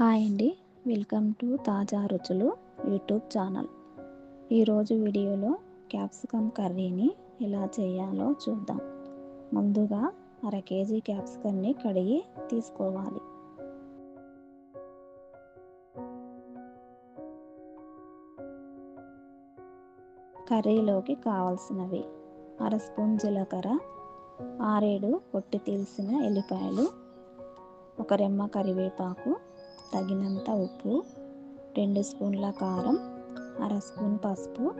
Hi అండి. Welcome to తాజా రుచులు యూట్యూబ్ ఛానల్. ఈరోజు వీడియోలో క్యాప్సికమ్ కర్రీని ఎలా చేయాలో చూద్దాం. ముందుగా అర కేజీ క్యాప్సికమ్ని కడిగి తీసుకోవాలి. కర్రీలోకి కావలసినవి అర స్పూన్ జీలకర్ర ఆరేడు పొట్టి తీల్సిన ఎల్లిపాయలు ఒక రెమ్మ కరివేపాకు తగినంత ఉప్పు రెండు స్పూన్ల కారం అర స్పూన్ పసుపు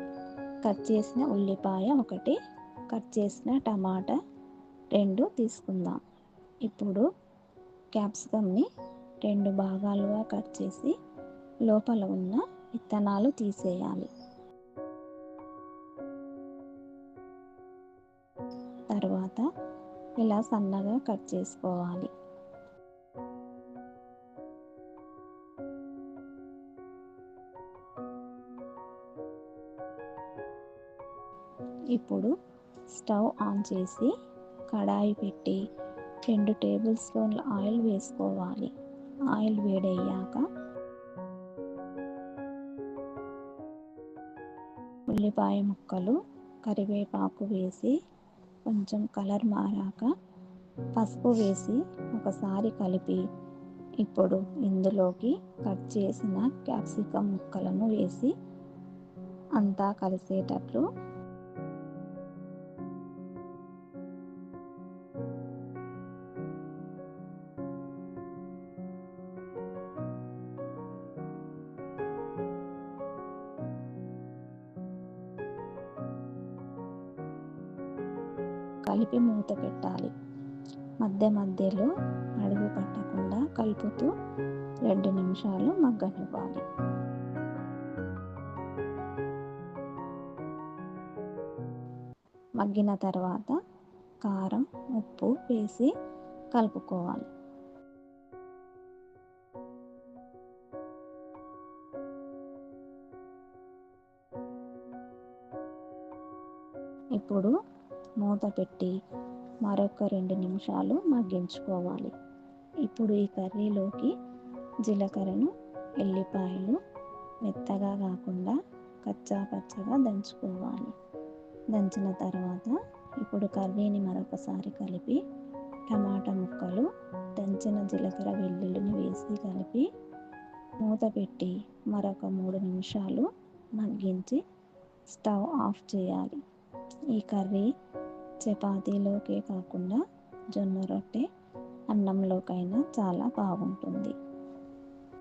కట్ చేసిన ఉల్లిపాయ ఒకటి కట్ చేసిన టమాటా రెండు తీసుకుందాం. ఇప్పుడు క్యాప్సికమ్ని రెండు భాగాలుగా కట్ చేసి లోపల ఉన్న విత్తనాలు తీసేయాలి. తర్వాత ఇలా సన్నగా కట్ చేసుకోవాలి. ఇప్పుడు స్టవ్ ఆన్ చేసి కడాయి పెట్టి రెండు టేబుల్ స్పూన్ల ఆయిల్ వేసుకోవాలి. ఆయిల్ వేడయ్యాక ఉల్లిపాయ ముక్కలు కరివేపాకు వేసి కొంచెం కలర్ మారాక పసుపు వేసి ఒకసారి కలిపి ఇప్పుడు ఇందులోకి కట్ చేసిన క్యాప్సికమ్ ముక్కలను వేసి అంతా కలిసేటట్లు కలిపి మూత పెట్టాలి. మధ్య మధ్యలో అడుగు పట్టకుండా కలుపుతూ రెండు నిమిషాలు మగ్గనివ్వాలి. మగ్గిన తర్వాత కారం ఉప్పు వేసి కలుపుకోవాలి. ఇప్పుడు మూత పెట్టి మరొక రెండు నిమిషాలు మగ్గించుకోవాలి. ఇప్పుడు ఈ కర్రీలోకి జీలకర్రను ఎల్లిపాయలు మెత్తగా కాకుండా కచ్చా పచ్చగా దంచుకోవాలి. దంచిన తర్వాత ఇప్పుడు కర్రీని మరొకసారి కలిపి టమాటా ముక్కలు దంచిన జీలకర్ర వెల్లుల్లిని వేసి కలిపి మూత పెట్టి మరొక మూడు నిమిషాలు మగ్గించి స్టవ్ ఆఫ్ చేయాలి. ఈ కర్రీ చపాతీలోకే కాకుండా జొన్న రొట్టె అన్నంలోకైనా చాలా బాగుంటుంది.